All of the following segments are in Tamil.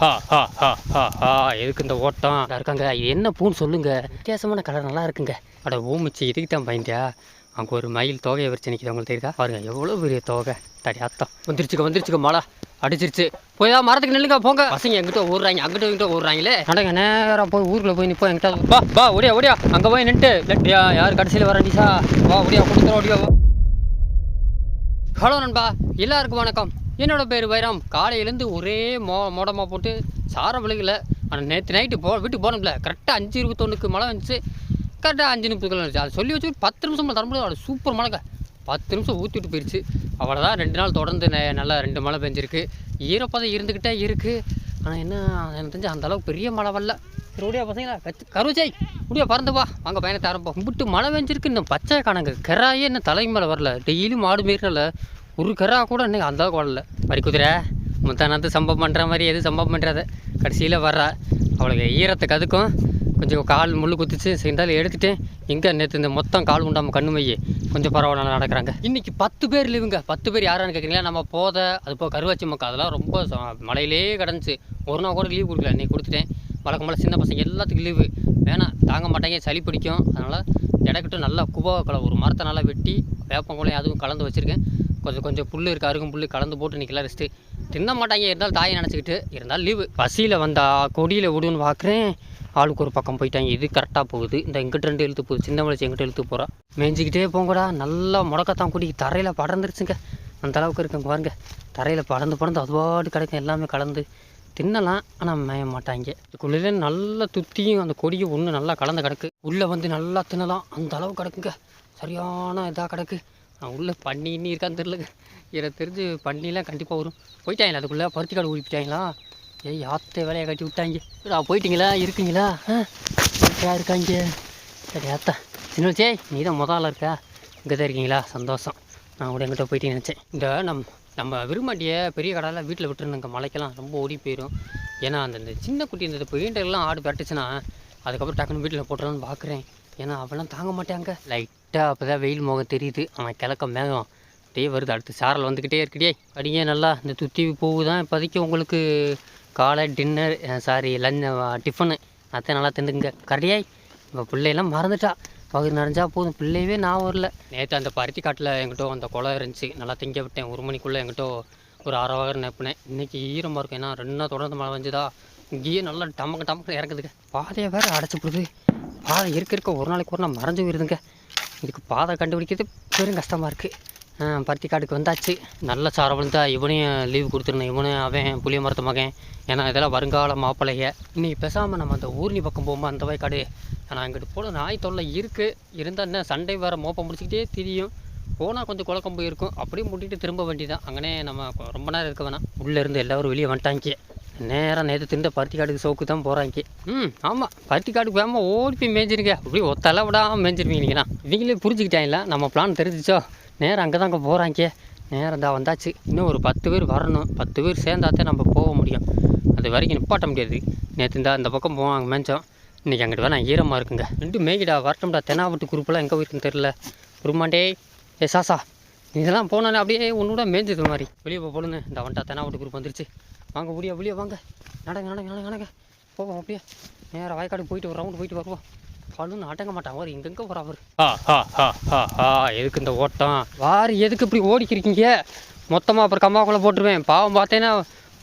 ஹா ஹா ஹா ஹா ஹா எதுக்கு இந்த ஓட்டம்? இதா இருக்காங்க. இது என்ன பூன்னு சொல்லுங்க. வித்தியாசமான கலர் நல்லா இருக்குங்க. அட ஓமிச்சு இதுக்கு தான் பயந்தியா அங்கே ஒரு மயில் தொகையை வச்சு நிற்கிது உங்களுக்கு தெரியுதா? பாருங்க எவ்வளோ பெரிய தொகை. தடி அத்தம் வந்துருச்சுக்க வந்துருச்சுக்க மழை அடிச்சிருச்சு. போய் தான் மரத்துக்கு நில்லுங்க போங்க. பசங்க எங்கிட்ட ஓடுறாங்க அங்கிட்ட இங்கிட்ட ஓடுறாங்களே. நடங்க நேராக போய் ஊருக்குள்ள போய் நிற்போம் எங்கிட்ட. வா வா ஓடியா ஓடியா. அங்கே போய் நின்ட்டு. லட்டியா யார் கடைசியில் வர நிஷா? வா ஓடியா கொடுத்துரும் ஓடியா வா. ஹலோ நண்பா. எல்லாருக்கும் வணக்கம். என்னோட பேர் வைரம். காலையிலேருந்து ஒரே மோ மோடமாக போட்டு சார விழுகல. ஆனால் நேற்று நைட்டு போ வீட்டுக்கு போனோம்ல. கரெக்டாக அஞ்சு இருபத்தொன்றுக்கு மழை வந்துச்சு. கரெக்டாக அஞ்சு முப்பதுக்குள்ள இருந்துச்சு அதை சொல்லி வச்சு ஒரு பத்து நிமிஷம் தரமுடியாது அது சூப்பர் மழைங்க. பத்து நிமிஷம் ஊற்றிட்டு போயிடுச்சு அவ்வளோதான் ரெண்டு நாள் தொடர்ந்து நல்லா ரெண்டு மழை பெஞ்சிருக்கு. ஈரப்பதம் இருந்துக்கிட்டே இருக்குது ஆனால் என்ன எனக்கு தெரிஞ்சு அந்தளவுக்கு பெரிய மழை வரல. சரி ஓடியா பசங்களா? கச்சு கருவச்சாய் முடியா பறந்துப்பா அங்கே வாங்க பயணத்தை ஆரம்பம் கும்பிட்டு மழை பெஞ்சிருக்கு இன்னும் பச்சை காணங்க. கெராயே இன்னும் தலை மேலே வரல. டெய்லியும் மாடு மீறினால ஒரு கரா கூட இன்னைக்கு அந்த குழல வரல. வரி குதிரை முத்தானத்து சம்பவம் பண்ணுற மாதிரி எது சம்பவம் பண்ணுறாத கடைசியில் வர்றா. அவளுக்கு ஈரத்துக்கு அதுக்கும் கொஞ்சம் கால் முள் குத்துச்சு. செஞ்சாலும் எடுத்துட்டேன் எங்கே நேற்று இந்த மொத்தம் கால் உண்டாமல் கண்ணு மைய. கொஞ்சம் பரவாயில்ல நடக்கிறாங்க. இன்றைக்கி பத்து பேர் லீவுங்க பத்து பேர் யாரான்னு கேட்குறீங்களா நம்ம போதை அது போக கருவாச்சி மக்கா அதெல்லாம் ரொம்ப ச- கிடந்துச்சு. ஒரு நாள் கூட லீவ் கொடுக்கல. இன்றைக்கி கொடுத்துட்டேன். பழக்கம் போல் சின்ன பசங்க எல்லாத்துக்கும் லீவு வேணாம் தாங்க மாட்டாங்க சளி பிடிக்கும். அதனால் இடக்கிட்ட நல்லா குபாக்களை ஒரு மரத்தை நல்லா வெட்டி வேப்பங்குளையும் அதுவும் கலந்து வச்சுருக்கேன். கொஞ்சம் கொஞ்சம் புல் இருக்குது அருகும் புல் கலந்து போட்டு நிற்கலாம் ரெஸ்ட்டு தின்ன மாட்டாங்க இருந்தாலும் தாயை நினச்சிக்கிட்டு இருந்தாலும் லீவு பசியில் வந்தா கொடியில் விடுன்னு பார்க்குறேன் ஆளுக்கு ஒரு பக்கம் போயிட்டாங்க இது கரெக்டாக போகுது. இந்த எங்கிட்ட ரெண்டு இழுத்து போகுது சின்ன வளர்ச்சி எங்கிட்ட இழுத்து போகிறா மேய்ஞ்சிக்கிட்டே போங்கடா நல்லா முடக்கத்தான் கூடி தரையில் படர்ந்துருச்சுங்க. அந்த அளவுக்கு இருக்குங்க பாருங்க. தரையில் படர்ந்து படர்ந்து அதுபாடு கிடைக்கும் எல்லாமே கலந்து. தின்னலாம் ஆனால் மேய மாட்டாங்க. இதுக்குள்ளே நல்லா துத்தியும் அந்த கொடியும் ஒன்று நல்லா கலந்து கிடக்கு. உள்ளே வந்து நல்லா தின்னலாம். அந்த அளவு கிடக்குங்க. சரியான இதாக கிடக்கு. நான் உள்ளே பண்ணி இன்னி இருக்கான்னு தெரிலங்க எனக்கு தெரிஞ்சு பண்ணிலாம் கண்டிப்பாக வரும். போயிட்டாங்களா அதுக்குள்ளே? பருத்தி காடு ஊறிப்பிட்டாங்களா ஏய் யாத்தை வேலையை கட்டி விட்டாங்க. நான் போயிட்டீங்களா? இருக்கீங்களா? ஆ? இருக்காங்க. சரி ஆத்தா. சின்ன சே நீ தான் முதல்ல இருக்கா? இங்கே தான் இருக்கீங்களா? சந்தோஷம். நான் கூட எங்கிட்ட போயிட்டு நினச்சேன். இந்த நம் நம்ம விரும்மாட்டியை பெரிய கடையில் வீட்டில் விட்டுருந்தங்க மலைக்கெல்லாம் ரொம்ப ஓடி போயிடும் ஏன்னா அந்த சின்ன குட்டி இந்த பெயிண்டர்லாம் ஆடு பரட்டுச்சுன்னா அதுக்கப்புறம் டக்குன்னு வீட்டில் போட்டுறோன்னு பார்க்குறேன் ஏன்னா அவெல்லாம் தாங்க மாட்டாங்க. லைட்டாக அப்போ தான் வெயில் முகம் தெரியுது. ஆனால் கிழக்க மேகம் அப்படியே வருது. அடுத்து சாரல் வந்துக்கிட்டே இருக்குடியே அடிங்க நல்லா. இந்த துத்தி பூவு தான் இப்போதைக்கு உங்களுக்கு காலை டின்னர் சாரி லஞ்ச் டிஃபனு. அத்தை நல்லா திண்டுங்க கரையாய் இப்போ பிள்ளையெல்லாம் மறந்துட்டா. பகுதி நிறைஞ்சா போதும். பிள்ளையவே நான் வரல. நேற்று அந்த பருத்தி காட்டில் எங்கிட்ட அந்த குளம் இருந்துச்சு. நல்லா திங்க விட்டேன். ஒரு மணிக்குள்ளே எங்கிட்ட ஒரு அரை வகர் நப்பினேன். இன்றைக்கி ஈரமாக இருக்கும் ஏன்னா ரெண்டு நாள் தொடர்ந்து மழை வந்துதா இங்கேயே நல்லா டமக்கு டமக்கு இறக்குதுங்க பாதையை வேறு அடைச்சி போடுது. பாதை இருக்க இருக்க ஒரு நாளைக்கு ஒரு நாள் மறைஞ்சு போயிருதுங்க. இதுக்கு பாதை கண்டுபிடிக்கிறது பெரும் கஷ்டமாக இருக்குது பருத்தி காட்டுக்கு வந்தாச்சு. நல்ல சாரம் இவனையும் லீவ் கொடுத்துருந்தேன் இவனும் அவன் புளிய மரத்து மகன். ஏன்னா இதெல்லாம் வருங்கால மாப்பிள்ளைய இன்றைக்கி பேசாமல் நம்ம அந்த ஊர்னி பக்கம் போகும்போது அந்த வயக்காடு ஆனால் அங்கிட்டு போல நாய் தொல்லை இருக்குது இருந்தால் என்ன? சண்டை வேறு மோப்பம் முடிச்சுக்கிட்டே திரியும். போனால் கொஞ்சம் குழக்கம் போயிருக்கும். அப்படியே முட்டிட்டு திரும்ப வேண்டியதான் அங்கனே நம்ம ரொம்ப நேரம் இருக்க வேணாம். உள்ளே இருந்து எல்லோரும் வெளியே வந்துட்டாங்க. நேராக நேற்று திருந்த பருத்தி காட்டுக்கு சோக்கு தான் போகிறாங்க ம் ஆமாம் பருத்தி காட்டுக்கு வேகமாக ஓடி போய் மேய்ஞ்சிருங்க. அப்படியே ஒத்தலை விடாமல் மேய்ஞ்சிருவீங்க நீங்கண்ணா இவங்களே புரிஞ்சுக்கிட்டாங்களா? நம்ம பிளான் தெரிஞ்சிச்சோ? நேரம் அங்கே தாங்க போகிறாங்க. நேரம் தான் வந்தாச்சு. இன்னும் ஒரு பத்து பேர் வரணும். பத்து பேர் சேர்ந்தாத்தான் நம்ம போக முடியும். அது வரைக்கும் நிப்பாட்ட முடியாது. நேற்று இந்த அந்த பக்கம் போவாங்க மேஞ்சோம். இன்றைக்கி அங்கிட்டு வேணா ஈரமாக இருக்குங்க. ரெண்டு மேய்கிடா வரட்டோம்டா. தெனாவட்டு குரூப்பெல்லாம் எங்கே போயிருக்குன்னு தெரில குருமாண்டே ஏ சாசா நீ இதெல்லாம் போனாலே அப்படியே உன்னோட மேய்ஞ்சது மாதிரி. வெளியே போக பொழுது இந்த வந்துட்டா தெனாவட்டு குரூப் வந்துருச்சு. வாங்க முடியா வெளியே வாங்க. நடங்க நடங்க நடங்க நடங்க. போவோம் அப்படியே. நேராக வயக்காடு போயிட்டு ஒரு ரவுண்டு போயிட்டு வருவோம். பழுன்னு அடங்க மாட்டான் அவர் இங்கெங்கே போகிறா அவர்? எதுக்கு இந்த ஓட்டம்? வாரி எதுக்கு இப்படி ஓடிக்கிறீங்க மொத்தமாக அப்புறம் கம்மாக்குள்ளே போட்டுருவேன். பாவம் பார்த்தேன்னா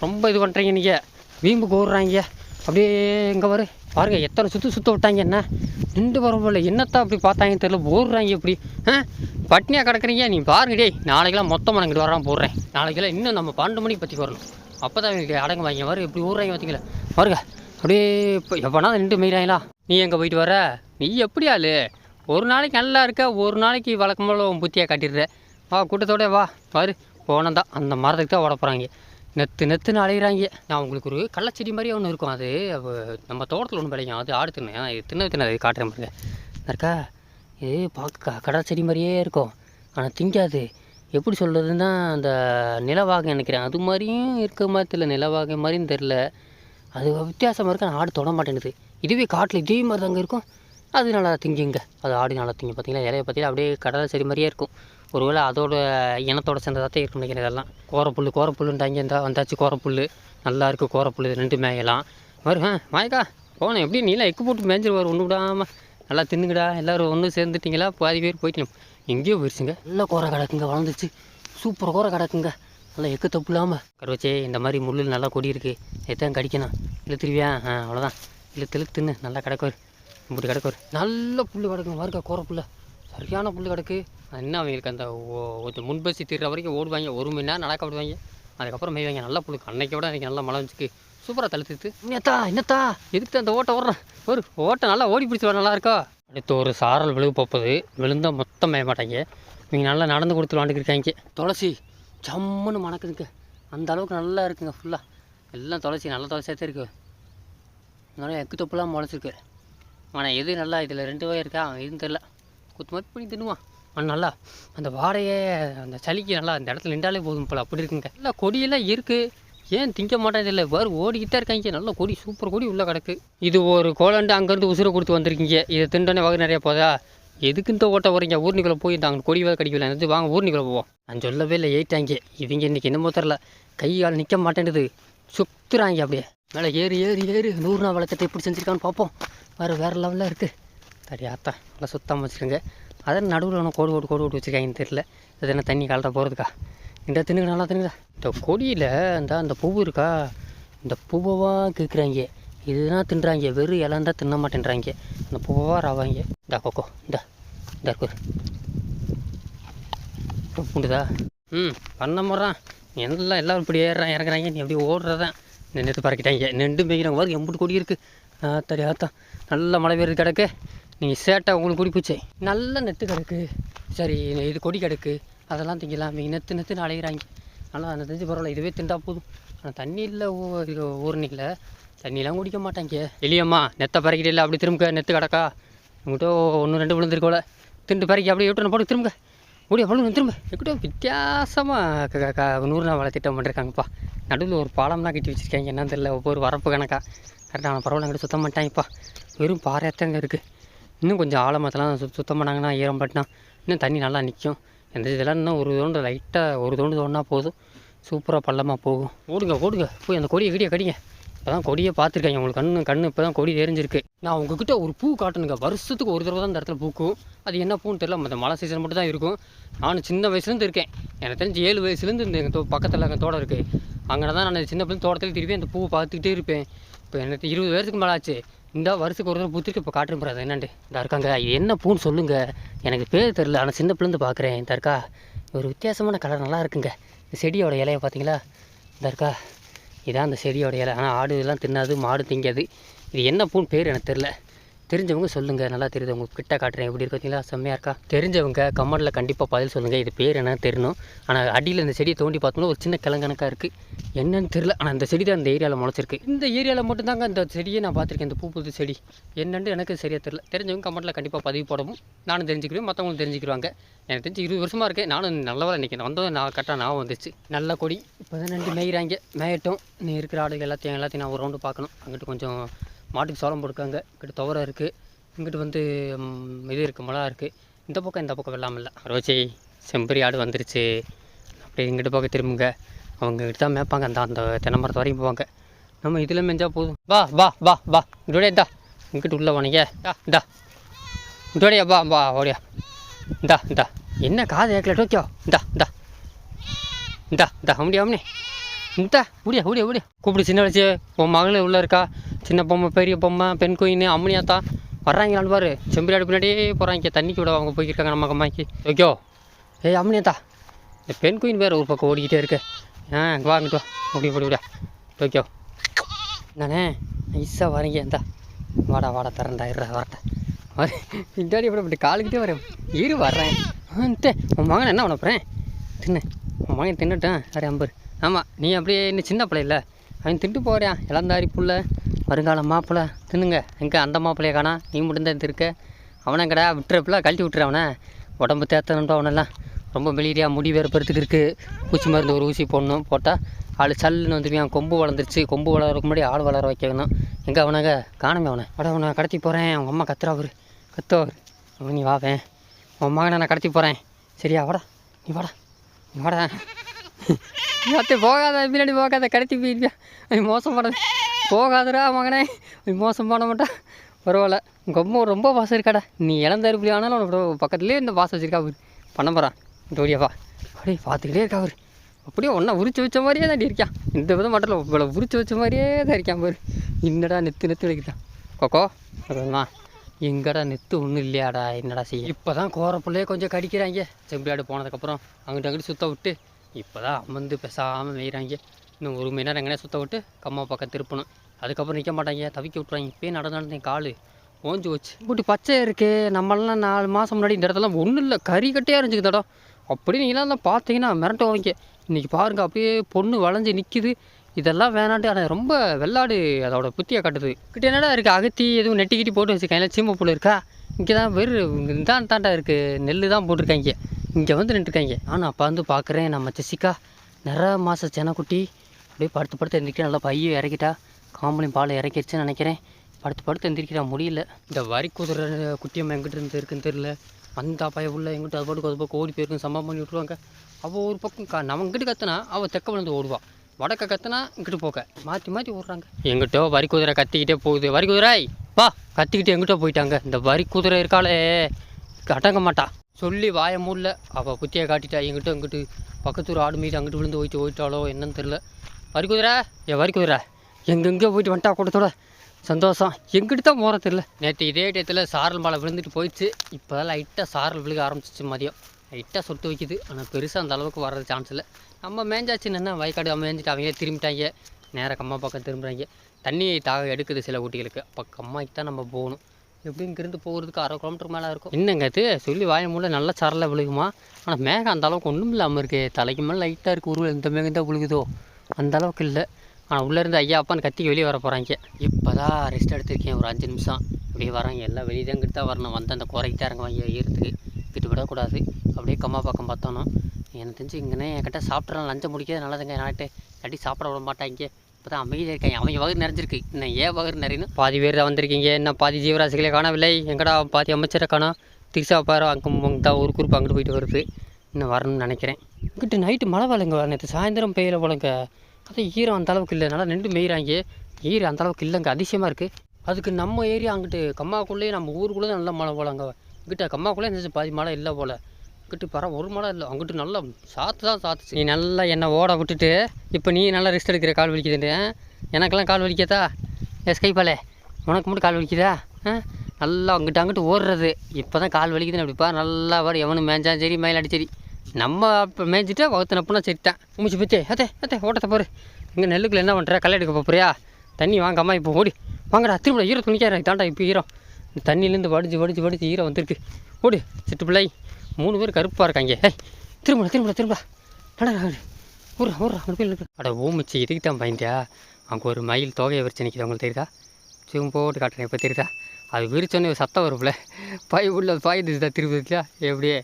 ரொம்ப இது பண்ணுறீங்க நீங்கள் வீம்புக்கு ஓடுறாங்க. அப்படியே இங்கே வரு பாருங்க எத்தனை சுற்று சுற்ற விட்டாங்க என்ன? நின்று பரவாயில்ல என்னத்தான் அப்படி பார்த்தாங்கன்னு தெரியல. ஓடுறாங்க இப்படி. ஆ? பட்னியாக கிடக்குறீங்க? நீ பாருங்க டேய் நாளைக்கெல்லாம் மொத்தமாக நான் இங்கிட்டு வராமல் போடுறேன். நாளைக்கெல்லாம் இன்னும் நம்ம பன்னெண்டு மணிக்கு பற்றி வரணும். அப்போ தான் அடங்க வாங்க வரு இப்படி ஊடுறாங்க பார்த்தீங்களா பாருங்க. அப்படியே இப்போ எப்போனா நின்று மெய்றாங்களா நீ எங்கே போயிட்டு வர நீ எப்படி ஆளு? ஒரு நாளைக்கு நல்லா இருக்க ஒரு நாளைக்கு வழக்கம் போல் உன் புத்தியாக காட்டிடுற. வா கூட்டத்தோட வா. பாரு போனதான் அந்த மரத்துக்கு தான் ஓட போகிறாங்க நெத்து நெத்துன்னு அலையிறாங்க. நான் உங்களுக்கு ஒரு கள்ளச்செடி மாதிரி ஒன்று இருக்கும். அது நம்ம தோட்டத்தில் ஒன்று விளையும். அது ஆடு தின்னு. இது தின்ன தின்ன அது காட்டுறேன் பாருங்க. இருக்கா இது பார்க்க கடை செடி மாதிரியே இருக்கும். ஆனால் திங்காது. எப்படி சொல்கிறதுன்னா அந்த நிலவாகை நினைக்கிறேன். அது மாதிரியும் இருக்க மாதிரி தெரியல. நிலவாகை மாதிரியும் தெரில அது வித்தியாசமாக இருக்கு. ஆனால் ஆடு தொட மாட்டேங்குது. இதுவே காட்டில் இதே மாதிரி தாங்க இருக்கும். அது நல்லா திங்குங்க. அது ஆடு நல்லா திங்க பார்த்தீங்களா இலையை பார்த்தீங்கன்னா அப்படியே கடலை செடி மாதிரியே இருக்கும். ஒருவேளை அதோட இனத்தோட சேர்ந்ததாக தான் இருக்கும் நினைக்கிறேன் இதெல்லாம். கோரப்புல் கோரப்புல்லுன்ட்டாங்க இருந்தால் வந்தாச்சு கோரப்புல் நல்லா இருக்குது கோரப்புல் ரெண்டு மேயலாம் வரும் ஆ மாயக்கா போனேன். எப்படி நீலாம் எக்கு போட்டு மேய்ஞ்சிரு வரும் ஒன்று விடாமல் நல்லா தின்னுங்கடா எல்லோரும் ஒன்று சேர்ந்துட்டிங்களா? பாதி பேர் போய்ட்டு எங்கேயோ போயிடுச்சுங்க நல்லா கோரை கிடக்குங்க வளர்ந்துச்சு சூப்பர் கோரை கிடக்குங்க. நல்லா எக்கு தப்பு இல்லாமல் கருவச்சே இந்த மாதிரி முள்ளு நல்லா கொடி இருக்குது எத்தான் கடிக்கணும். இழுத்துருவியா? ஆ அவ்வளோதான் இழுத்து தின்னு நல்லா கிடக்கு இப்படி கிடக்கு நல்ல புல் கிடக்கும் பாருங்க கோர புல்ல? சரியான புல் கிடக்கு. அது என்ன அவங்களுக்கு அந்த ஓ- முன்பசி தீர்ற வரைக்கும் ஓடுவாங்க ஒரு மணி நேரம் நடக்க விடுவாங்க. அதுக்கப்புறம் மேய்வாங்க நல்லா புழுக்கு அன்னைக்கு விட அன்றைக்கி நல்லா மழை வந்துச்சு. சூப்பராக தழுத்துது என்னத்தா என்னத்தா? எதுக்கு அந்த ஓட்டை ஓடுறேன்? ஒரு ஓட்டை நல்லா ஓடி பிடிச்சி வர நல்லா இருக்கா? அடுத்து ஒரு சாரல் விழுகு போப்பது விழுந்தால் மொத்தம் மேய மாட்டாங்க. நீங்கள் நல்லா நடந்து கொடுத்து விளாண்டுக்கிருக்காங்க துளசி ஜம்முன்னு மணக்குதுங்க. அந்த அளவுக்கு நல்லா இருக்குங்க ஃபுல்லாக எல்லாம் துளசி நல்ல துளசியாக தான் இருக்குது அதனால் எக்கு தொப்புலாம் முளைச்சிருக்கு. ஆனால் எது நல்லா இதில் ரெண்டு வகை இருக்கா? எதுவும் தெரில குத்து மாதிரி பண்ணி தின்னுவான். ஆனால் நல்லா. அந்த வாடையே அந்த சளிக்கு நல்லா அந்த இடத்துல நின்றாலே போதும் போல. அப்படி இருக்குங்க. நல்லா கொடியெல்லாம் இருக்குது ஏன் திங்க மாட்டேன் இல்லை வேறு ஓடிக்கிட்டே இருக்காங்க. நல்ல கொடி சூப்பர் கொடி உள்ளே கிடக்கு. இது ஒரு கோலண்டு அங்கேருந்து உசுரை கொடுத்து வந்திருக்கீங்க. இதை திண்டோன்னே வகை நிறைய போதா? எதுக்கு இந்த ஓட்ட வரீங்க ஊர்னிக்குள்ளே போய் இந்த அங்கே கொடி வேலை கடிக்கல எனக்கு வாங்க ஊர்னிக்குள்ளே போவோம். நான் சொல்லவே இல்லை ஏறிட்டாங்க. இவங்க இன்றைக்கி என்னமோ தெரில கை கால் நிற்க மாட்டேன்டுது சுற்றுறாங்க அப்படியே. மேலே ஏறி ஏறி ஏறி நூறு நாள் வளர்த்துட்டு எப்படி செஞ்சுருக்கான்னு பார்ப்போம் வேறு வேறு லெவலில் இருக்குது சரி நல்லா சுத்தமாக வச்சுருங்க அதான் நடுவில் ஒன்று கோடு கோடு கோடு கோடு வச்சுருக்காங்கன்னு தெரியல அது என்ன தண்ணி கலட்ட போகிறதுக்கா இந்த தின்னுங்க நல்லா தின்னுங்க இந்த கொடியில் இந்த அந்த பூவு இருக்கா இந்த பூவவாக கேட்குறாங்க இதுதான் தின்றாங்க வெறும் இலந்தா தின்ன மாட்டேன்றாங்க அந்த பூவவாக ராவாங்க இந்த கொக்கோ இந்த இந்த இருக்கு பூண்டுதா ம் பண்ண முறான் எல்லாம் எல்லாரும் இப்படி ஏறுறான் இறங்குறாங்க நீ எப்படி ஓடுறதான் நின்று பறக்கிட்டாங்க நின்று மேய்க்கிறாங்க பாருங்க எம்பிட்டு கொடி இருக்குது ஆத்தாடி ஆத்தா. நல்ல மழை பெய்யுது கிடக்கு. நீங்கள் சேட்டை உங்களுக்கு குடி போச்சு. நல்ல நெத்து கிடக்கு. சரி இது கொடி கிடக்கு. அதெல்லாம் திங்கலாம். நீங்கள் நெத்து நெத்துன்னு அலையிறாங்க. ஆனால் அந்த தெரிஞ்சு பரவாயில்ல. இதுவே திண்டா போதும். ஆனால் தண்ணி இல்லை ஊர்னிக்கில் தண்ணிலாம் குடிக்க மாட்டாங்க. எளியம்மா நெத்தை பறக்கிட்டு இல்லை அப்படி திரும்ப நெத்து கிடக்கா. உங்கள்கிட்ட ஒன்று ரெண்டு விழுந்துருக்கோல திண்டு பறக்கி அப்படியே விட்டு போட்டு திரும்ப ஓடியா பழு திரும்ப. எக்கிட்ட வித்தியாசமாக நூறு நாள் வளர்த்திட்ட திட்டம் பண்ணிருக்காங்கப்பா. நடுவில் ஒரு பாலம்லாம் கட்டி வச்சுருக்காங்க என்னன்னு தெரியல. ஒவ்வொரு வரப்பு கணக்கா. கரெக்டான பரவாயில்ல அங்கிட்ட சுத்தம் பண்ணிட்டாங்கப்பா வெறும் பாறையத்தங்க இருக்குது இன்னும் கொஞ்சம் ஆழமத்தெல்லாம் சு சுத்தம் பண்ணாங்கன்னா ஈரம் பட்டினா இன்னும் தண்ணி நல்லா நிற்கும் எந்த இதெல்லாம் இன்னும் ஒரு தோண்டு லைட்டாக ஒரு தோண்டு தோணுனா போதும். சூப்பராக பள்ளமாக போகும். ஓடுங்க ஓடுங்க. போய் அந்த கொடியை கடியை கடிங்க. இப்போ தான் கொடியை பார்த்துருக்காங்க உங்களுக்கு கண்ணு கண்ணு இப்போ தான் கொடி தெரிஞ்சிருக்கு. நான் உங்ககிட்ட ஒரு பூ காட்டணுங்க. வருஷத்துக்கு ஒரு தடவை தான் இந்த இடத்துல பூக்கும். அது என்ன பூன்னு தெரியல. அந்த மழை சீசன் மட்டும் தான் இருக்கும். நான் சின்ன வயசுலேருந்து இருக்கேன். எனக்கு தெரிஞ்சு ஏழு வயசுலேருந்து இந்த எங்கள் தோ பக்கத்தில் எங்கள் தோட்டம் இருக்குது அங்கே தான் நான் சின்ன பிள்ளை தோட்டத்தில் திருப்பி அந்த பூவை பார்த்துக்கிட்டே இருப்பேன். இப்போ எனக்கு இருபது வருஷத்துக்கு மேலே ஆச்சு. இந்த வருஷத்துக்கு ஒரு தடவை பூத்திருக்கு. இப்போ காட்டுறேன் பாரு, அது என்னண்டு? இந்த இருக்காங்க. இது என்ன பூன்னு சொல்லுங்கள் எனக்கு பேர் தெரில ஆனால் சின்ன பிள்ளைந்து பார்க்குறேன் இந்த இருக்கா? ஒரு வித்தியாசமான கலர் நல்லா இருக்குங்க. இந்த செடியோட இலையை பார்த்தீங்களா? இந்த இருக்கா? இதான் அந்த செடியோட இலை. ஆனால் ஆடு இதெல்லாம் தின்னாது மாடு திங்காது. இது என்ன பூன்னு பேர் எனக்கு தெரில தெரிஞ்சவங்க சொல்லுங்கள் நல்லா தெரியுது. உங்களுக்கு கிட்ட காட்டுறேன். எப்படி இருக்கீங்களா செம்மையாக இருக்கா? தெரிஞ்சவங்க கமெண்டில் கண்டிப்பாக பதில் சொல்லுங்கள் இது பேர் என்னன்னு தெரியணும். ஆனால் அடியில் இந்த செடியை தோண்டி பார்த்தோம்னா ஒரு சின்ன கிழங்கணக்காக இருக்குது என்னன்னு தெரில ஆனால் இந்த செடி தான் இந்த ஏரியாவில் முளைச்சிருக்கு. இந்த ஏரியாவில் மட்டும்தாங்க இந்த செடியை நான் பார்த்துருக்கேன் இந்த பூ புது செடி. என்னென்னு எனக்கு சரியாக தெரில தெரிஞ்சவங்க கமெண்ட்டில் கண்டிப்பாக பதிவு போடவும். நானும் தெரிஞ்சுக்கிறேன். மற்றவங்களும் தெரிஞ்சுக்கிறாங்க எனக்கு தெரிஞ்சு இருபது வருஷமாக இருக்கேன். நானும் நல்லவா நினைக்கிறேன் வந்ததும் நான் கரெக்டாக நான் வந்துச்சு நல்ல கொடி. இப்போ தான் ரெண்டு மேய்கிறாங்க மேயட்டும். நீ இருக்கிற ஆடுகள் எல்லாத்தையும் எல்லாத்தையும் நான் ஒரு ரவுண்டு பார்க்கணும். அங்கிட்டு கொஞ்சம் மாட்டுக்கு சோளம் போட்டுருக்காங்க. இங்கிட்டு துவரை இருக்குது இங்கிட்டு வந்து இது இருக்குது மிளகா இருக்குது இந்த பக்கம் இந்த பக்கம் வெள்ளாமல் இல்லை. ரோச்சி செம்பரி ஆடு வந்துருச்சு. அப்படியே இங்கிட்டு பக்கம் திரும்புங்க. அவங்க கிட்ட தான் மேய்ப்பாங்க. அந்த அந்த தென்னை மரத்து வரைக்கும் போவாங்க. நம்ம இதில் மேய்ஞ்சா போதும். வா வா வா வா. இதோடைய இந்தா. இங்கிட்டு உள்ளே வானீங்க. டா இந்தா. இதோடைய வா வா ஓடியா. இந்தா இந்தா. என்ன காது ஏக்கல டோக்கியோ. இந்தா இந்தா. இந்தா இந்தா. முடியா அம்னி இந்தா முடியா முடியா முடியா கூப்பிடு சின்ன வயசு. உன் மகளே உள்ளே இருக்கா? சின்ன பொம்மை பெரிய பொம்மை பெண் குயின் அம்மனியாத்தா வர்றாங்களான்னு பாரு. செம்பிராடு பின்னாடியே போகிறாங்க தண்ணிக்கு விட அவங்க போய்க்கிருக்காங்க நம்ம அம்மாக்கு ஓகே ஏய் அம்மனியாத்தா இந்த பெண் குயின் வேறு ஒரு பக்கம் ஓடிக்கிட்டே இருக்கு. ஆ இங்க வா இங்கிட்டு வா. அப்படி விடா. ஓகே நானே நைஸாக வரீங்க இந்தா. வாடா வாடா தரேன்டா இருடா வரட்டேன் வர- பின்னாடி எப்படி இப்படி காலுக்கிட்டே வரேன் இரு வர்றேன். ஆன்ட்டு உன் மகன் என்ன பண்ண போகிறேன் தின்னு. உன் மகன் தின்னுட்டேன். அரே அம்பர் ஆமாம் நீ அப்படியே இன்னும் சின்ன பிள்ளை இல்லை. அவன் தின்ட்டு போகிறான் இளந்தாரி புள்ள. வருங்கால மாப்பிள்ளை தின்னுங்க. எங்கே அந்த மாப்பிள்ளைய காணா நீ மட்டும்தான் இருக்க அவனை கடா விட்டுறப்பில்ல கழட்டி விட்டுற அவனை. உடம்பு தேத்தணுன்ட்டு அவனெல்லாம். ரொம்ப மெலிரியா முடி வேறுபடுறதுக்கு இருக்குது பூச்சி மருந்து ஒரு ஊசி போடணும். போட்டால் ஆள் சல்லுன்னு வந்துருவான் கொம்பு வளர்ந்துருச்சு. கொம்பு வளர்றதுக்கு முன்னாடி ஆள் வளர வைக்கணும். எங்கே அவனாங்க? காணுமே அவனை. அட அவனை கடத்தி போகிறேன் அவங்க அம்மா கத்துறா அவரு. கத்துவார் அவன் நீ வாவேன் உன் மகனை நான் கடத்தி போகிறேன் சரியா? வாடா. நீ வாடா. நீ வாடா. அத்தை போகாத. பின்னாடி போகாத. கடத்தி போயிருப்பியா மோசம் போடாது. போகாதடா மகனே. மோசம் பண்ண மாட்டான் பரவாயில்ல. உங்கள் அம்மா ரொம்ப பாசம் இருக்காடா. நீ இழந்த இருப்பி ஆனாலும் உனக்கு பக்கத்துலேயே இந்த பாசம் வச்சுருக்கா அவர். பண்ண போகிறான் ஜோடியாப்பா அப்படியே பார்த்துக்கிட்டே இருக்கா அவர். அப்படியே ஒன்றா உரிச்சு வச்ச மாதிரியே தான் இருக்கான். இந்த விதம் மட்டும் இவ்வளோ உரிச்சு வச்ச மாதிரியே தான் இருக்கான் பாரு. என்னடா நெத்து நெத்து வைக்கிறான் கொக்கோ அதுமா எங்கடா நெத்து ஒன்றும் இல்லையாடா என்னடா செய்ய? இப்போ தான் கோரப்புள்ளையே கொஞ்சம் கடிக்கிறாங்க. செம்பியாடு போனதுக்கப்புறம் அங்கிட்டு அங்கிட்டு சுத்த விட்டு இப்போ தான் அமர்ந்து பேசாமல் மேய்கிறாங்க இன்னும் ஒரு மணி நேரம் எங்கேயா சுத்த விட்டு கம்மா பக்கம் திருப்பணும். அதுக்கப்புறம் நிற்க மாட்டாங்க. தவிக்க விட்ருவாங்க இப்போயே நடந்து நடந்து காலு ஓஞ்சி வச்சு போச்சு. இப்படி பச்சை இருக்கே. நம்மளாம் நாலு மாதம் முன்னாடி இந்த இடத்துல ஒன்றும் இல்லை. கறி கட்டையாக இருந்துச்சு தடம் அப்படி நீங்களாம் தான் பார்த்தீங்கன்னா மிரட்டுவாங்க இன்றைக்கி பாருங்க அப்படியே பொண்ணு வளைஞ்சு நிற்கிது இதெல்லாம் வேணான்ட்டு. ஆனால் ரொம்ப வெள்ளாடு அதோட புத்தியை காட்டுது. கிட்ட என்னடா இருக்குது அகத்தி எதுவும் நெட்டி கிட்டி போட்டு வச்சுருக்காங்க சீமை புல் இருக்கா? இங்கே தான் வெறு இதான் தாண்டா இருக்குது நெல் தான் போட்டிருக்காங்க. இங்கே வந்து நின்றுருக்காங்க. ஆனால் அப்போ வந்து பார்க்குறேன் நம்ம ஜெசிகா நிற மாத செனக்குட்டி. அப்படியே படுத்து படுத்து எந்திரிக்கிறேன். நல்லா பையை இறக்கிட்டா. காம்பளையும் பால் இறக்கிடுச்சுன்னு நினைக்கிறேன். படுத்து படுத்து எந்திரிக்கிறா. முடியல. இந்த வரி குதிரை குட்டியம்மா எங்கிட்ட இருந்து இருக்குன்னு தெரில அந்த பைய உள்ள எங்கிட்ட அது பாட்டுக்கு அது பக்கம் ஓடி போயிருக்கும் சம்பவம் பண்ணி விட்ருவாங்க அவள் ஒரு பக்கம் க நம்ம இங்கிட்டு கத்துனா அவள் தெக்க விழுந்து ஓடுவாள் வடக்க கத்துனா இங்கிட்டு போக்க மாற்றி மாற்றி ஓடுறாங்க. எங்கிட்டோ வரி குதிரை கத்திக்கிட்டே போகுது. வரி குதிரை வா. கத்திக்கிட்டு எங்கிட்ட போயிட்டாங்க. இந்த வரி குதிரை இருக்காளே. அடங்க மாட்டா. சொல்லி வாய மூடல. அவள் புத்தியை காட்டிட்டா. எங்கிட்ட இங்கிட்டு ஒரு ஆடு மீது அங்கிட்டு விழுந்து போயிட்டு போயிட்டாளோ என்னன்னு தெரில வரி குதிரை? ஏ வரி குதிரை. எங்கெங்கே போயிட்டு வந்துட்டா கூட்டத்தோட. சந்தோஷம். எங்கிட்ட தான் போகிற தெரில நேற்று இதே டயத்தில் சாரல் மழை விழுந்துட்டு போயிடுச்சு. இப்போ தான் லைட்டாக சாரல் விழுக ஆரம்பிச்சிச்சு மதியம். லைட்டாக சொட்டு வைக்குது. ஆனால் பெருசாக அந்த அளவுக்கு வர்றது சான்ஸ் இல்லை. நம்ம மேஞ்சாச்சு என்ன வயக்காடு மேய்ஞ்சிட்டு அவங்க திரும்பிட்டாங்க? நேராக கம்மா பக்கம் திரும்புகிறாங்க தண்ணி தாக எடுக்குது சில ஊட்டிகளுக்கு. அப்போ கம்மாய்க்கு தான் நம்ம போகணும். எப்படி இங்கேருந்து போகிறதுக்கு அரை கிலோமீட்டர் மேலே இருக்கும். என்னங்கிறது சொல்லி வாய மூலம் நல்லா சரலாக விழுகுமா? ஆனால் மேகம் அந்த அளவுக்கு ஒன்றும் இல்லாமல் இருக்கே. தலைக்கு மேலே லைட்டாக இருக்குது உருவில் இந்த மேகம் தான் விழுகுதோ? அந்தளவுக்கு இல்லை ஆனால் உள்ளேருந்து ஐயா அப்பான்னு கத்திக்கு வெளியே வர போகிறாங்க இப்போ தான் ரெஸ்ட் எடுத்திருக்கேன் ஒரு அஞ்சு நிமிஷம் அப்படியே வராங்க எல்லாம் வெளியே தான் கிட்ட தான் வரணும் வந்து அந்த குறைக்கு தான் இறங்குவாங்க ஈரத்துக்கு விட்டு விடக்கூடாது அப்படியே கம்மா பக்கம் பார்த்தோன்னா எனக்கு தெரிஞ்சு இங்கேனே என்கிட்ட சாப்பிட்றலாம் லஞ்சம் முடிக்காது நல்லதுங்க நாட்டு இல்லாட்டி சாப்பிட விட மாட்டாங்க இப்போ தான் அமைதியாக இருக்காங்க அவங்க வகுர் நிறைஞ்சிருக்கு இன்னும் ஏன் வகுர் நிறையணும் பாதி பேர் தான் வந்திருக்கீங்க இன்னும் பாதி ஜீவராசிகளே காணவில்லை எங்கடா பாதி அமைச்சரை காணோம் திரிசா பாரு அங்கே தான் ஒரு குரூப் அங்கிட்டு போயிட்டு வருது இன்னும் வரணும்னு நினைக்கிறேன். இங்கிட்டு நைட்டு மழை வரலைங்க நேற்று சாயந்தரம் பெய்யல போலங்க. அது ஈரம் அந்த அளவுக்கு இல்லை நல்லா நின்று மேய்கிறாங்க ஈரம் அந்த அளவுக்கு இல்லைங்க அதிசயமாக இருக்குது அதுக்கு நம்ம ஏரியா அங்கிட்டு கம்மாக்குள்ளேயே நம்ம ஊருக்குள்ளே நல்ல மழை போலங்க. இங்கிட்ட கம்மாக்குள்ளே இருந்துச்சு பாதி மழை இல்லை போல். இங்கிட்டு பர ஒரு மழை இல்லை அங்கிட்டு நல்லா சாத்து தான் சாத்துச்சு. நீ நல்லா என்னை ஓட விட்டுட்டு இப்போ நீ நல்லா ரெஸ்ட் எடுக்கிற கால் வலிக்குதுன்னு. எனக்கெல்லாம் கால் வலிக்காதா? எஸ் கைப்பாலே உனக்கு மட்டும் கால் வலிக்குதா? ஆ? நல்லா அங்கிட்டு அங்கிட்டு ஓடுறது. இப்போ தான் கால் வலிக்குதுன்னு அப்படிப்பா நல்லா வர எவனும் மேய்ஞ்சாலும் சரி மயிலாடி சரி. நம்ம இப்போ மேய்ஞ்சிட்டு வகுத்து சரிட்டேன் சரித்தான் மூச்சு பிச்சே அத்தே அத்தே ஓட்டத்தை பாரு இங்கே நெல்லுக்குள்ள என்ன பண்ணுற களை எடுக்க போறியா தண்ணி வாங்காமல் இப்போ ஓடி. வாங்கடா திரும்ப ஈரோ துணிக்கார தாண்டா இப்போ ஈரம். இந்த தண்ணியிலேருந்து வடிச்சு வடிச்சு வடிச்சு ஈரம் வந்திருக்கு. ஓடி சிட்டு பிள்ளை. மூணு பேர் கருப்பாக இருக்காங்க. ஏய் திரும்ப திரும்ப திரும்ப நடா ஊர்றா ஊர்றா போய் அட ஓமிச்சு இதுக்கு தான் பயந்தியா அங்கே ஒரு மயில் தொகையை விரிச்சு நிற்கிது உங்களுக்கு தெரியுதா? சும் போட்டு காட்டுறேன். இப்போ தெரியுதா? அது விரிச்சோன்னே சத்தம் வரும்ல பாய் உள்ள பாயுது தான் திருப்பி எப்படியே?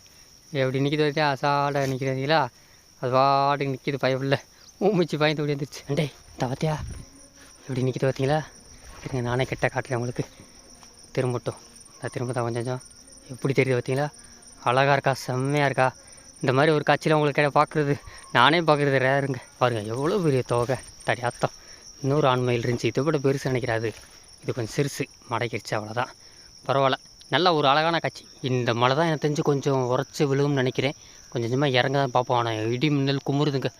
எப்படி நிற்கிது வரைக்கும் அசாட நிற்கிறதுங்களா அது பாட்டுக்கு நிற்கிது பய ஊமிச்சு பயந்து ஓடி வந்துருச்சு. அண்டே தவத்தியா எப்படி நிற்கிது பார்த்தீங்களா இருங்க நானே கிட்ட காட்டுறேன் உங்களுக்கு. திரும்பட்டும். நான் திரும்ப தான் கொஞ்சம் கொஞ்சம். எப்படி தெரியுது பார்த்தீங்களா அழகாக இருக்கா? செம்மையாக இருக்கா? இந்த மாதிரி ஒரு காட்சியில் உங்களுக்கு பார்க்குறது நானே பார்க்குறது ரேருங்க பாருங்கள் எவ்வளோ பெரிய தொகை. தடி அத்தம் இன்னொரு ஆண்மையில் இருந்துச்சு. இதை விட பெருசு நினைக்கிறாது இது கொஞ்சம் சிறுசு. மடக்கிடுச்சு அவ்வளோதான் பரவாயில்ல. நல்ல ஒரு அழகான காட்சி. இந்த மழை தான் எனக்கு தெரிஞ்சு கொஞ்சம் உரைச்சி விழுகும்னு நினைக்கிறேன். கொஞ்சம் கொஞ்சமாக இறங்க தான் பார்ப்போம். ஆனால் இடி மின்னல் குமுறுதுங்க.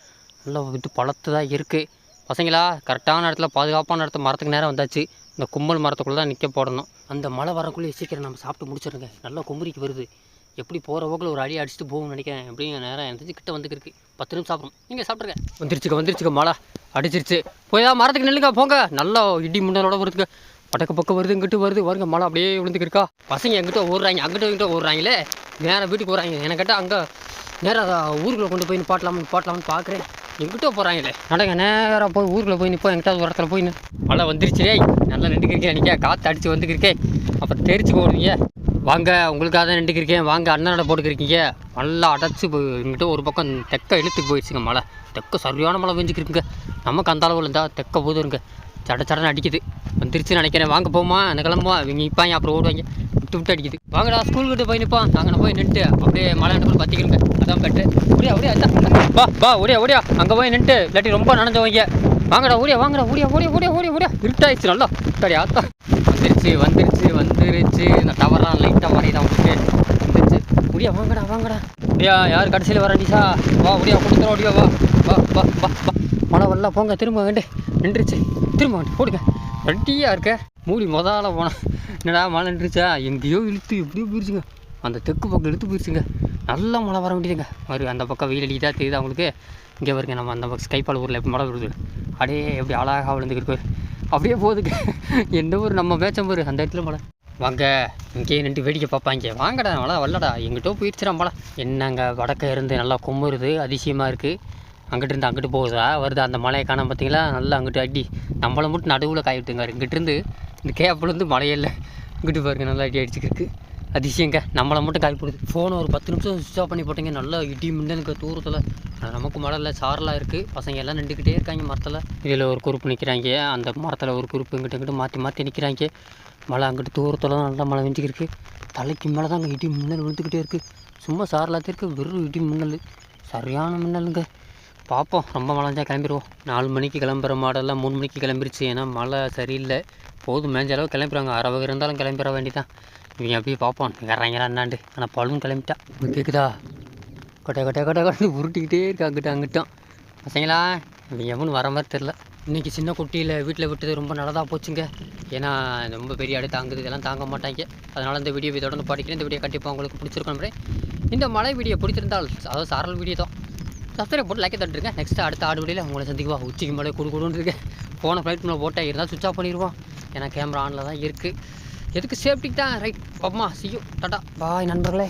நல்லா விட்டு பழத்து தான் இருக்குது பசங்களா கரெக்டான இடத்துல பாதுகாப்பான இடத்துல மரத்துக்கு நேரம் வந்தாச்சு. இந்த கும்பல் மரத்துக்குள்ளே தான் நிற்க போடணும். அந்த மழை வரக்குள்ளேயே சீக்கிரம் நம்ம சாப்பிட்டு முடிச்சிடுங்க நல்லா குமுறிக்கு வருது. எப்படி போகிற போக்கில் ஒரு அடி அடிச்சுட்டு போகும்னு நினைக்கிறேன். எப்படியும் நேரம் எனக்கு தெரிஞ்சு கிட்ட வந்துருக்கு. பத்து நிமிஷம் சாப்பிடும் நீங்கள் சாப்பிட்ருங்க வந்துருச்சுக்க வந்துருச்சுக்க மழை அடிச்சிருச்சு. போய் தான் மரத்துக்கு நில்லுங்க போங்க. நல்லா இடி முன்னலோட வருதுங்க. வடக்கு பக்கம் வருது இங்கிட்டு வருது. வருங்க மழை அப்படியே விழுந்துக்கிருக்கா பசங்க எங்கிட்ட ஓடுறாங்க. அங்கிட்ட இங்கிட்ட ஓடுறாங்களே. நேராக வீட்டுக்கு போகிறாங்க எனக்கு கேட்டால் அங்கே நேராக ஊருக்குள்ளே கொண்டு போய் பாட்டலாம்னு பாட்டலாம்னு பார்க்குறேன் எங்கிட்ட போகிறாங்களே நடங்க நேராக போய் ஊருக்குள்ளே போய் நிற்போம் எங்கிட்ட ஒரு இடத்துல போய் மழை வந்துருச்சு நல்லா நின்றுக்கிருக்கேன் நிற்க காற்று அடித்து வந்துக்கிருக்கேன் அப்புறம் தெரிச்சு போடுவீங்க. வாங்க உங்களுக்காக தான் நின்றுக்கிருக்கேன் வாங்க அண்ணனோட போட்டுக்கிருக்கீங்க. நல்லா அடைச்சி போய் இங்கிட்ட ஒரு பக்கம் தெக்க இழுத்துக்கு போயிடுச்சுங்க மழை. தெக்க சரியான மழை பெஞ்சுக்கிருக்குங்க நமக்கு அந்த அளவில் இருந்தால் தெக்க போதுருங்க சட சடன்னு அடிக்குது. வந்துருச்சுன்னு நினைக்கிறேன். வாங்க போமா அந்த கிளம்புவா இவங்க நிற்பாங்க அப்புறம் ஓடுவாங்க. விட்டு விட்டு அடிக்குது. வாங்கடா ஸ்கூல் கிட்ட போய் நிற்போம் அங்கே போய் நின்றுட்டு அப்படியே மழை போய் பற்றிக்கிறங்க அதான் பெட்டு ஓடியா ஓடியா வா வா ஓடியா ஓடியா. அங்கே போய் நின்றுட்டு இல்லாட்டி ரொம்ப நனைஞ்சவங்க வாங்கடா ஓடியா வாங்கடா ஓடியா ஓடியா ஓடியா ஓடியா ஓடியா. இருட்டாயிடுச்சு நல்லா. சரி ஆத்தா. வந்துருச்சு வந்துருச்சு வந்துருச்சு. இந்த டவர்லாம் லைட்டாக வரையுதா வந்துட்டு வந்துருச்சு. முடியா வாங்கடா வாங்கடா. முடியா யார் கடைசியில் வர நிஷா? வா அப்படியா கொடுத்துரும் அப்படியா வா. வா வா வா வா. மழை வரல போங்க திரும்ப வேண்டு. நின்றுச்சு. திரும்ப வேண்டு போடுங்க. ரெட்டியாக இருக்க. மூடி முதல்ல போனேன் என்னடா மழை நின்றுச்சா? எங்கேயோ இழுத்து எப்படியோ போயிருச்சுங்க. அந்த தெற்கு பக்கம் இழுத்து போயிருச்சுங்க. நல்லா மழை வர வேண்டியதுங்க. வரு அந்த பக்கம் வெயில் அடிக்குதா தெரியுது அவங்களுக்கு இங்கே வருங்க நம்ம அந்த பக்கம் ஸ்கைப்பால் ஊரில் எப்படி மழை வருது அப்படியே எப்படி அழகாக விழுந்துக்கிட்டு அப்படியே போகுதுங்க. எந்த ஊர் நம்ம பேச்சம்பூர் அந்த இடத்துல மழை. வாங்க. இங்கேயே நின்று வேடிக்கை பார்ப்பாங்க வாங்கடா மழை வரலடா எங்கிட்டோ போயிடுச்சுடா என்னங்க வடக்க இருந்து நல்லா கும்புறுது அதிசயமாக இருக்குது அங்கிட்டு இருந்து அங்கிட்டு போகுதா? வருது அந்த மலையை காணாம பார்த்தீங்களா? நல்லா அங்கிட்டு அடி. நம்மளை மட்டும் நடுவில் காய விட்டுங்க இங்கிட்டிருந்து இந்த கேப்பிலேருந்து மலையில் இல்லை இங்கிட்டு பாருங்க நல்லா அடி அடிச்சுக்கிருக்கு. அதிசயங்க. நம்மளை மட்டும் காய் போடுது. ஃபோனை ஒரு பத்து நிமிஷம் சுவிச் ஆஃப் பண்ணி போட்டீங்க நல்லா இடி மின்னலுக்கு தூரத்தில். நமக்கு மடலில் சாரலாக சாரெலாம் இருக்குது பசங்க எல்லாம் நின்றுக்கிட்டே இருக்காங்க மரத்தில். இதில் ஒரு குரூப் நிற்கிறாங்க அந்த மரத்தில் ஒரு குரூப் இங்கிட்ட இங்கிட்டு மாற்றி மாற்றி நிற்கிறாங்க மழை அங்கிட்டு தூரத்தில் தான் நல்லா மழை வெஞ்சிக்கிருக்கு தலைக்கு மேலே தான் அங்கே இடி மின்னல் விழுந்துக்கிட்டே இருக்குது சும்மா சாரலாத்தே இருக்குது வெறும் இடி மின்னல். சரியான மின்னலுங்க. பார்ப்போம் ரொம்ப மழைஞ்சா கிளம்பிடுவோம் நாலு மணிக்கு கிளம்புற மாடெல்லாம் மூணு மணிக்கு கிளம்பிருச்சு. ஏன்னா மழை சரியில்லை. போதும். மேஞ்ச அளவு கிளம்பிடுவாங்க அரை வகை இருந்தாலும் கிளம்பிட வேண்டிதான். இவங்க அப்படியே பார்ப்போம் இறங்கிறா என்னாண்டு ஆனால் பழும் கிளம்பிட்டா கேட்குதா கொட்டை கொட்டை கொட்டை கொட்டை உருட்டிக்கிட்டே இருக்கா அங்கிட்ட அங்கிட்டும். பசங்களா இவங்க எவனும் வர மாதிரி தெரில இன்றைக்கி சின்ன குட்டியில் வீட்டில் விட்டது ரொம்ப நல்லதாக போச்சுங்க. ஏன்னா ரொம்ப பெரிய அடி தாங்குது. இதெல்லாம் தாங்க மாட்டாங்க. அதனால் இந்த வீடியோ தொடர்ந்து படிக்கிறேன். இந்த வீடியோ கண்டிப்பாக உங்களுக்கு பிடிச்சிருக்கோம் இந்த மழை வீடியோ பிடிச்சிருந்தால் அதாவது சாரல் வீடியோ தான். சப்ஸ்கிரைப் போட்டு லைக்கை தட்டுருங்க நெக்ஸ்ட் அடுத்த ஆடு வீடியில் உங்களை சந்திக்குவா உச்சிக்கு மழை குடு கொடுன்னு இருக்கு. ஃபோனை ஃப்ளைட் மேலே போட்டால் இருந்தால் சுவிச் ஆஃப் பண்ணிடுவோம். ஏன்னா கேமரா ஆனில் தான் இருக்குது எதுக்கு சேஃப்டிக்கு தான்? ரைட் அம்மா சியூ டாட்டா பாய் நண்பர்களே.